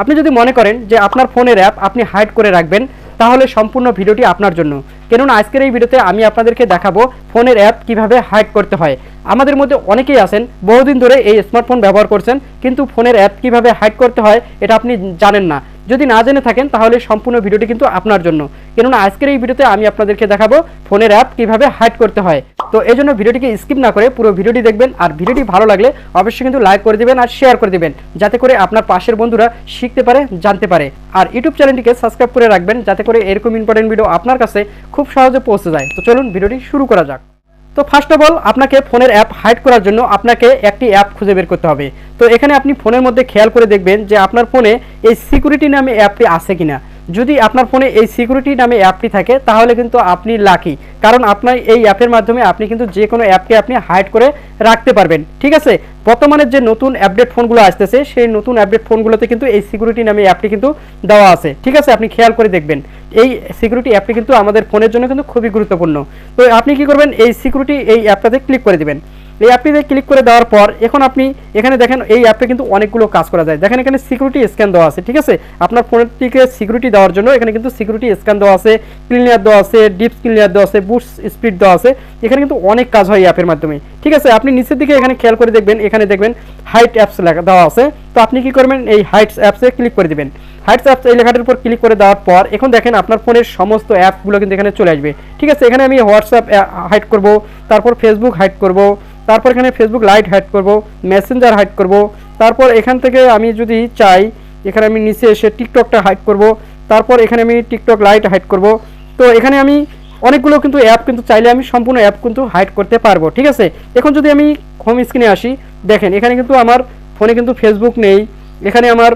আপনি যদি মনে করেন যে আপনার ফোনের অ্যাপ আপনি হাইড করে রাখবেন, তাহলে সম্পূর্ণ ভিডিওটি আপনার জন্য। কেননা আজকের এই ভিডিওতে আমি আপনাদেরকে দেখাবো ফোনের অ্যাপ কীভাবে হাইড করতে হয়। আমাদের মধ্যে অনেকেই আছেন, বহুদিন ধরে এই স্মার্টফোন ব্যবহার করছেন, কিন্তু ফোনের অ্যাপ কীভাবে হাইড করতে হয় এটা আপনি জানেন না। যদি না জেনে থাকেন, তাহলে সম্পূর্ণ ভিডিওটি কিন্তু আপনার জন্য। কেননা আজকের এই ভিডিওতে আমি আপনাদেরকে দেখাবো ফোনের অ্যাপ কীভাবে হাইড করতে হয়। তো এই জন্য ভিডিওটিকে স্কিপ না করে পুরো ভিডিওটি দেখবেন। আর ভিডিওটি ভালো লাগলে অবশ্যই কিন্তু লাইক করে দিবেন আর শেয়ার করে দিবেন, যাতে করে আপনার পাশের বন্ধুরা শিখতে পারে, জানতে পারে। আর ইউটিউব চ্যানেলটিকে সাবস্ক্রাইব করে রাখবেন, যাতে করে এরকম ইম্পর্টেন্ট ভিডিও আপনার কাছে খুব সহজে পৌঁছে যায়। তো চলুন ভিডিওটি শুরু করা যাক। তো ফার্স্ট অফ অল আপনাকে ফোনের অ্যাপ হাইড করার জন্য আপনাকে একটি অ্যাপ খুঁজে বের করতে হবে। তো এখানে আপনি ফোনের মধ্যে খেয়াল করে দেখবেন যে আপনার ফোনে এই সিকিউরিটি নামে অ্যাপটি আছে কিনা। যদি আপনার ফোনে এই সিকিউরিটি নামে অ্যাপটি থাকে, তাহলে কিন্তু আপনি লাকি কারণ আপনার এই অ্যাপের মাধ্যমে আপনি কিন্তু যে কোনো অ্যাপকে আপনি হাইড করে রাখতে পারবেন। ঠিক আছে? বর্তমানে যে নতুন আপডেট ফোনগুলো আসতেছে, সেই নতুন আপডেট ফোনগুলোতে কিন্তু এই সিকিউরিটি নামে অ্যাপটি কিন্তু দেওয়া আছে। ঠিক আছে? আপনি খেয়াল করে দেখবেন। এই সিকিউরিটি অ্যাপটি কিন্তু আমাদের ফোনের জন্য কিন্তু খুবই গুরুত্বপূর্ণ। তো আপনি কি করবেন? এই সিকিউরিটি এই অ্যাপটাতে ক্লিক করে দিবেন। এই অ্যাপটিতে ক্লিক করে দেওয়ার পর এখন আপনি এখানে দেখেন এই অ্যাপে কিন্তু অনেকগুলো কাজ করা যায়। দেখেন এখানে সিকিউরিটি স্ক্যান দেওয়া আছে। ঠিক আছে? আপনার ফোনটিকে সিকিউরিটি দেওয়ার জন্য এখানে কিন্তু সিকিউরিটি স্ক্যান দেওয়া আছে। ক্লিনিয়ার দেওয়া আছে ডিপ ক্লিনিয়ার দেওয়া আছে বুস্ট স্পিড দেওয়া আছে। এখানে কিন্তু অনেক কাজ হয় অ্যাপের মাধ্যমে। ঠিক আছে, আপনি নিচের দিকে এখানে খেয়াল করে দেখবেন, এখানে দেখবেন হাইট অ্যাপস লেখা দেওয়া আছে। তো আপনি কি করবেন, এই হাইটস অ্যাপসে ক্লিক করে দেবেন। হাইটস অ্যাপস এই লেখাটার উপর ক্লিক করে দেওয়ার পর, এখন দেখেন আপনার ফোনের সমস্ত অ্যাপগুলো কিন্তু এখানে চলে আসবে। ঠিক আছে, এখানে আমি হোয়াটসঅ্যাপ হাইড করব, তারপর ফেসবুক হাইড করব, তারপর এখানে ফেসবুক লাইট হাইড করব মেসেঞ্জার হাইড করব, তারপর এখান থেকে আমি যদি চাই, এখানে আমি নিচে এসে টিকটকটা হাইড করব, তারপর এখানে আমি টিকটক লাইট হাইড করব তো এখানে আমি অনেকগুলো কিন্তু অ্যাপ কিন্তু চাইলে আমি সম্পূর্ণ অ্যাপ কিন্তু হাইড করতে পারব, ঠিক আছে? এখন যদি আমি হোম স্ক্রিনে আসি, দেখেন, এখানে কিন্তু আমার ফোনে কিন্তু ফেসবুক নেই, এখানে আমার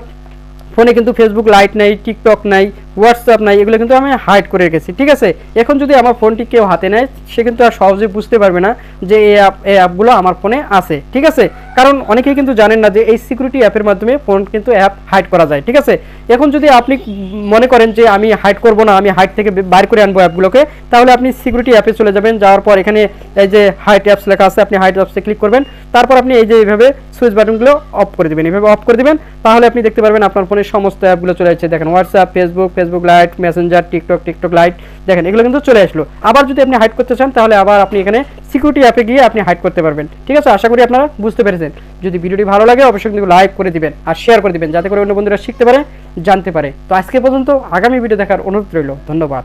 ফোনে কিন্তু ফেসবুক লাইট নাই টিকটক নাই হোয়াটসঅ্যাপ নাই, এগুলো কিন্তু আমি হাইড করে রেখেছি, ঠিক আছে? এখন যদি আমার ফোনটি কেউ হাতে নেয়, সে কিন্তু আর সহজে বুঝতে পারবে না যে এই অ্যাপ এই অ্যাপগুলো আমার ফোনে আছে, ঠিক আছে? কারণ অনেকেই কিন্তু জানেন না যে এই সিকিউরিটি অ্যাপের মাধ্যমে ফোন কিন্তু অ্যাপ হাইড করা যায়, ঠিক আছে? এখন যদি আপনি মনে করেন যে আমি হাইড করব না, আমি হাইড থেকে বাইর করে আনব অ্যাপগুলোকে তাহলে আপনি সিকিউরিটি অ্যাপে চলে যাবেন, যাওয়ার পর এখানে এই যে হাইড অ্যাপস লেখা আছে, আপনি হাইড অ্যাপসে ক্লিক করবেন, তারপর আপনি এই যে এইভাবে সুইচ বাটনগুলো অফ করে দেবেন, এইভাবে অফ করে দেবেন, তাহলে আপনি দেখতে পারবেন আপনার ফোনের সমস্ত অ্যাপগুলো চলে যাচ্ছে দেখেন WhatsApp Facebook Facebook lite Messenger TikTok TikTok lite দেখেন, এগুলো কিন্তু চলে আসলো। আবার যদি আপনি হাইড করতে চান, তাহলে আবার আপনি এখানে সিকিউরিটি অ্যাপে গিয়ে আপনি হাইড করতে পারবেন। ঠিক আছে? আশা করি আপনারা বুঝতে পেরেছেন। যদি ভিডিওটি ভালো লাগে, অবশ্যই কিন্তু লাইক করে দিবেন আর শেয়ার করে দিবেন, যাতে করে অন্য বন্ধুরা শিখতে পারে, জানতে পারে। তো আজকে পর্যন্ত আগামী ভিডিও দেখার অনুরোধ রইল। ধন্যবাদ।